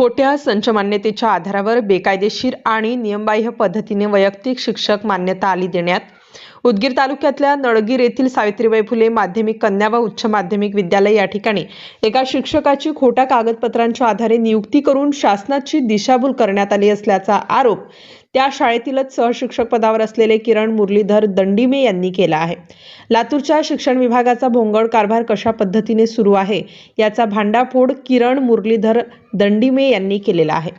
खोट्या संच मान्यतेच्या आधारावर बेकायदेशीर आणि नियमबाह्य पद्धतीने वैयक्तिक शिक्षक मान्यता आली देण्यात उदगीर तालुक्यातल्या नळगीर येथील सावित्रीबाई फुले माध्यमिक कन्या व उच्च माध्यमिक विद्यालय या ठिकाणी एका शिक्षकाची खोट्या कागदपत्रांच्या आधारे नियुक्ती करून शासनाची दिशाभूल करण्यात आली असल्याचा आरोप त्या शाळेतीलच सहशिक्षक पदावर असलेले किरण मुरलीधर दंडीमे यांनी केला आहे. लातूरच्या शिक्षण विभागाचा भोंगळ कारभार कशा पद्धतीने सुरू आहे याचा भांडाफोड किरण मुरलीधर दंडीमे यांनी केलेला आहे.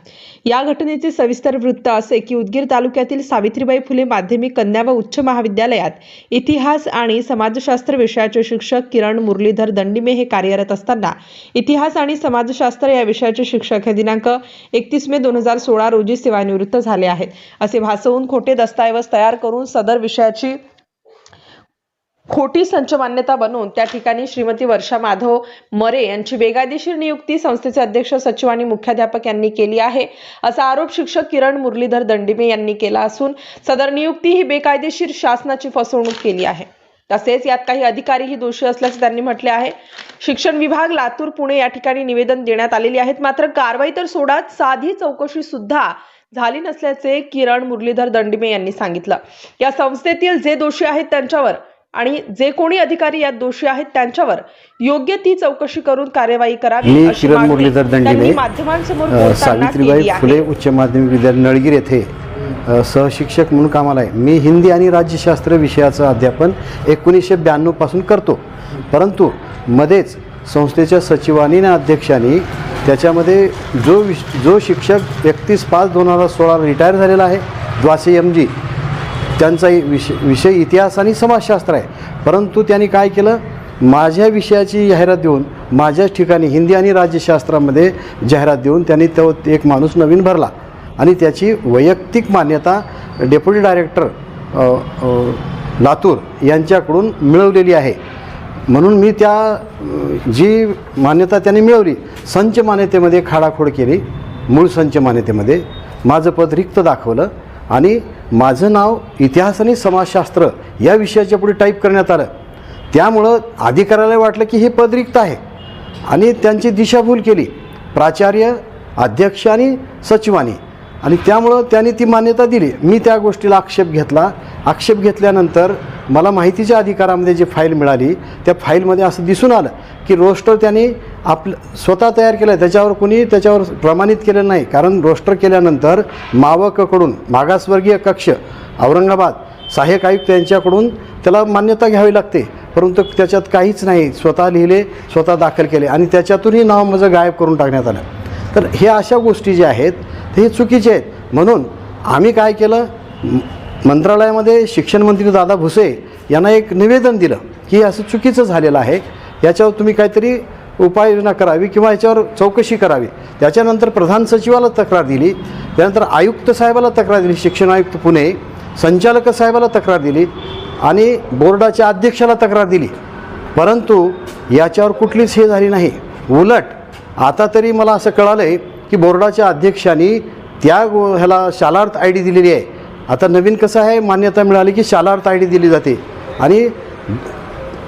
या घटनेचे सविस्तर वृत्त असे की उदगीर तालुक्यातील सावित्रीबाई फुले माध्यमिक कन्या व उच्च महाविद्यालय महाविद्यालयात. इतिहास आणि समाजशास्त्र विषयाचे शिक्षक किरण मुरलीधर दंडिमे हे कार्यरत असताना इतिहास आणि समाजशास्त्र या विषयाचे शिक्षक हे दिनांक एकतीस मे दोन हजार सोळा रोजी सेवानिवृत्त झाले आहेत. असे भासवून खोटे दस्तऐवज तयार करून सदर विषयाची खोटी संच मान्यता बनवून त्या ठिकाणी श्रीमती वर्षा माधव मरे यांची बेकायदेशीर नियुक्ती संस्थेचे अध्यक्ष सचिव आणि मुख्याध्यापक यांनी केली आहे. असा आरोप शिक्षक किरण मुरलीधर दंडिमे यांनी केला असून सदर नियुक्ती ही बेकायदेशीर शासनाची फसवणूक केली आहे. तसेच यात काही अधिकारीही दोषी असल्याचे त्यांनी म्हटले आहे. शिक्षण विभाग लातूर पुणे या ठिकाणी निवेदन देण्यात आलेली आहेत. मात्र कारवाई तर सोडाच साधी चौकशी सुद्धा झाली नसल्याचे किरण मुरलीधर दंडिमे यांनी सांगितलं. या संस्थेतील जे दोषी आहेत त्यांच्यावर आणि जे कोणी अधिकारी यात दोषी आहेत त्यांच्यावर योग्य ती चौकशी करून कार्यवाही करावी मी अशी किरण मागणी मुरलीधर त्यांनी माध्यमांसमोर अ, बोलताना सावित्रीबाई आहे. फुले उच्च माध्यमिक विद्यालय नळगीर येथे अ, सहशिक्षक म्हणून कामाला आहे मी हिंदी आणि राज्यशास्त्र विषयाचं अध्यापन एकोणीसशे ब्याण्णवपासून करतो परंतु मध्येच संस्थेच्या सचिवांनी आणि अध्यक्षांनी त्याच्यामध्ये जो विश जो शिक्षक एकतीस पाच दोन हजार सोळा रिटायर झालेला आहे द्वासे एम जी त्यांचा विषय विषय इतिहास आणि समाजशास्त्र आहे. परंतु त्यांनी काय केलं? माझ्या विषयाची जाहिरात देऊन माझ्याच ठिकाणी हिंदी आणि राज्यशास्त्रामध्ये जाहिरात देऊन त्यांनी तो एक माणूस नवीन भरला. आणि त्याची वैयक्तिक मान्यता डेप्युटी डायरेक्टर लातूर यांच्याकडून मिळवलेली आहे. म्हणून मी त्या जी मान्यता त्यांनी मिळवली संच मान्यतेमध्ये खाडाखोड केली मूळ संच मान्यतेमध्ये माझं पद रिक्त दाखवलं. आणि माझं नाव इतिहास आणि समाजशास्त्र या विषयाच्या पुढे टाईप करण्यात आलं. त्यामुळं अधिकाऱ्याला वाटलं की हे पद रिक्त आहे. आणि त्यांची दिशाभूल केली. प्राचार्य अध्यक्ष आणि सचिवानी. आणि त्यामुळं त्याने ती मान्यता दिली. मी त्या गोष्टीला आक्षेप घेतला. आक्षेप घेतल्यानंतर मला माहितीच्या अधिकारामध्ये जी फाईल मिळाली त्या फाईलमध्ये असं दिसून आलं की रोस्टर त्यांनी आपलं स्वतः तयार केलं त्याच्यावर कुणी त्याच्यावर प्रमाणित केलं नाही. कारण रोस्टर केल्यानंतर मावककडून मागासवर्गीय कक्ष औरंगाबाद सहाय्यक आयुक्त यांच्याकडून त्याला मान्यता घ्यावी लागते. परंतु त्याच्यात काहीच नाही. स्वतः लिहिले स्वतः दाखल केले आणि त्याच्यातूनही नाव माझं गायब करून टाकण्यात आलं. तर हे अशा गोष्टी ज्या आहेत ते हे चुकीचे आहेत. म्हणून आम्ही काय केलं? मंत्रालयामध्ये शिक्षण मंत्री दादा भुसे यांना एक निवेदन दिलं की असं चुकीचं झालेलं आहे. याच्यावर तुम्ही काहीतरी उपाययोजना करावी किंवा याच्यावर चौकशी करावी. त्याच्यानंतर प्रधान सचिवाला तक्रार दिली. त्यानंतर आयुक्त साहेबाला तक्रार दिली. शिक्षण आयुक्त पुणे संचालक साहेबाला तक्रार दिली आणि बोर्डाच्या अध्यक्षाला तक्रार दिली. परंतु याच्यावर कुठलीच हे झाली नाही. उलट आता तरी मला असं कळालं आहे की बोर्डाच्या अध्यक्षांनी त्या ह्याला शालार्थ आय डी दिलेली आहे. आता नवीन कसं आहे मान्यता मिळाली की शालार्थ आय डी दिली जाते. आणि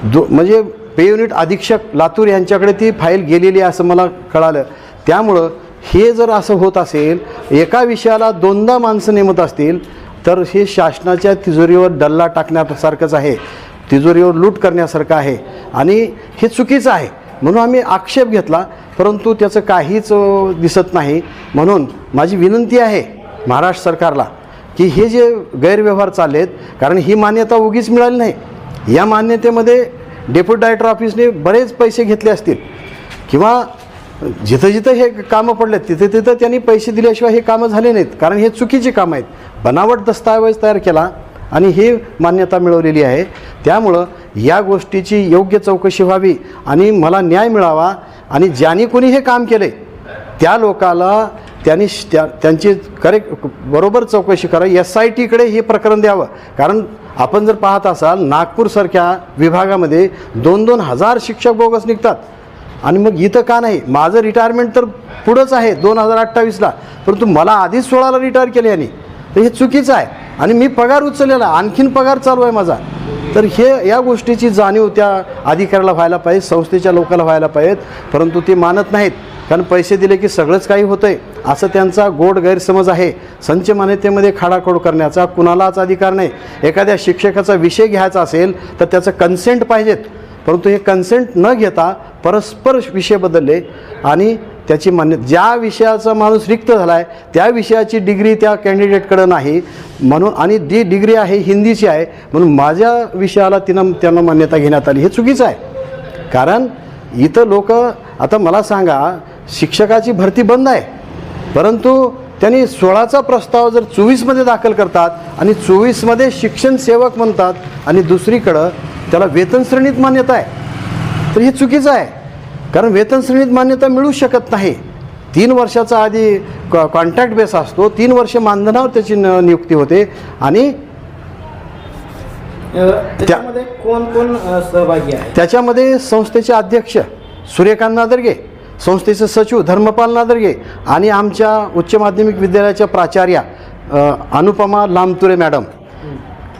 दो म्हणजे पे युनिट अधीक्षक लातूर यांच्याकडे ती फाईल गेलेली आहे असं मला कळालं. त्यामुळं हे जर असं होत असेल एका विषयाला दोनदा माणसं नेमत असतील तर हे शासनाच्या तिजोरीवर डल्ला टाकण्यासारखंच आहे. तिजोरीवर लूट करण्यासारखं आहे. आणि हे चुकीचं आहे. म्हणून आम्ही आक्षेप घेतला परंतु त्याचं काहीच दिसत नाही. म्हणून माझी विनंती आहे महाराष्ट्र सरकारला की हे जे गैरव्यवहार चालले आहेत कारण ही मान्यता उगीच मिळाली नाही. या मान्यतेमध्ये डेप्युटी डायरेक्टर ऑफिसने बरेच पैसे घेतले असतील. किंवा जिथं जिथं हे कामं पडलेत तिथे तिथं त्यांनी पैसे दिल्याशिवाय हे कामं झाले नाहीत कारण हे चुकीची कामं आहेत. बनावट दस्तऐवज तयार केला आणि ही मान्यता मिळवलेली आहे. त्यामुळं या गोष्टीची योग्य चौकशी व्हावी आणि मला न्याय मिळावा आणि ज्यांनी कोणी हे काम केले त्या लोकाला त्यांनी त्या त्यांची करेक्ट बरोबर चौकशी करा एस आय टीकडे हे प्रकरण द्यावं. कारण आपण जर पाहत असाल नागपूरसारख्या विभागामध्ये दोन दोन हजार शिक्षक बोगस निघतात. आणि मग इथं का नाही? माझं रिटायरमेंट तर पुढंच आहे दोन हजार अठ्ठावीसला. परंतु मला आधीच सोळाला रिटायर केले यांनी. तर हे चुकीचं आहे. आणि मी पगार उचललेला आणखीन पगार चालू आहे माझा. तर हे या गोष्टीची जाणीव त्या अधिकाऱ्याला व्हायला पाहिजे संस्थेच्या लोकांना व्हायला पाहिजेत परंतु ते मानत नाहीत. कारण पैसे दिले की सगळंच काही होतं आहे असं त्यांचा गोड गैरसमज आहे. संच मान्यतेमध्ये खाडाखोड करण्याचा कुणालाच अधिकार नाही. एखाद्या शिक्षकाचा विषय घ्यायचा असेल तर त्याचं कन्सेंट पाहिजेत. परंतु हे कन्सेंट न घेता परस्पर विषय बदलले आणि त्याची मान्य ज्या विषयाचा माणूस रिक्त झाला आहे त्या विषयाची डिग्री त्या कॅन्डिडेटकडं नाही. म्हणून आणि जी डिग्री आहे हिंदीची आहे म्हणून माझ्या विषयाला तिनं त्यांना मान्यता घेण्यात आली. हे चुकीचं आहे. कारण इथं लोक आता मला सांगा शिक्षकाची भरती बंद आहे. परंतु त्यांनी सोळाचा प्रस्ताव जर चोवीसमध्ये दाखल करतात आणि चोवीसमध्ये शिक्षण सेवक म्हणतात आणि दुसरीकडं त्याला वेतन श्रेणीत मान्यता आहे. तर हे चुकीचं आहे. कारण वेतन श्रेणीत मान्यता मिळू शकत नाही. तीन वर्षाचा आधी कॉ कॉन्ट्रॅक्ट बेस असतो तीन वर्ष मानधनावर त्याची न नियुक्ती होते आणि अ, त्याच्यामध्ये कोण कोण सहभागी आहे? त्याच्यामध्ये संस्थेचे अध्यक्ष सूर्यकांत नादर्गे संस्थेचे सचिव धर्मपाल नादर्गे आणि आमच्या उच्च माध्यमिक विद्यालयाच्या प्राचार्या अनुपमा लामतुरे मॅडम.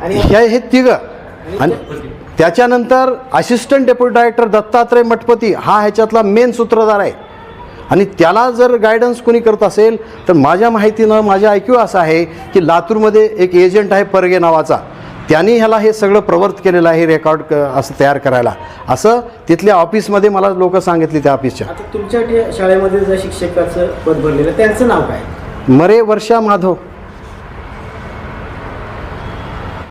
आणि हे तिघं. आणि त्याच्यानंतर assistant deputy director Dattatray Mathpati हा ह्याच्यातला मेन सूत्रधार आहे. आणि त्याला जर गायडन्स कोणी करत असेल तर माझ्या माहितीनं माझ्या ऐक्यू असं आहे की लातूरमध्ये एक एजंट आहे परगे नावाचा. त्यांनी ह्याला हे सगळं प्रवर्त केलेलं आहे रेकॉर्ड क असं तयार करायला. असं तिथल्या ऑफिसमध्ये मला लोक सांगितली त्या ऑफिसच्या तुमच्या शाळेमध्ये जर शिक्षकाचं पद भरलेलं त्यांचं नाव काय? मरे वर्षा माधव.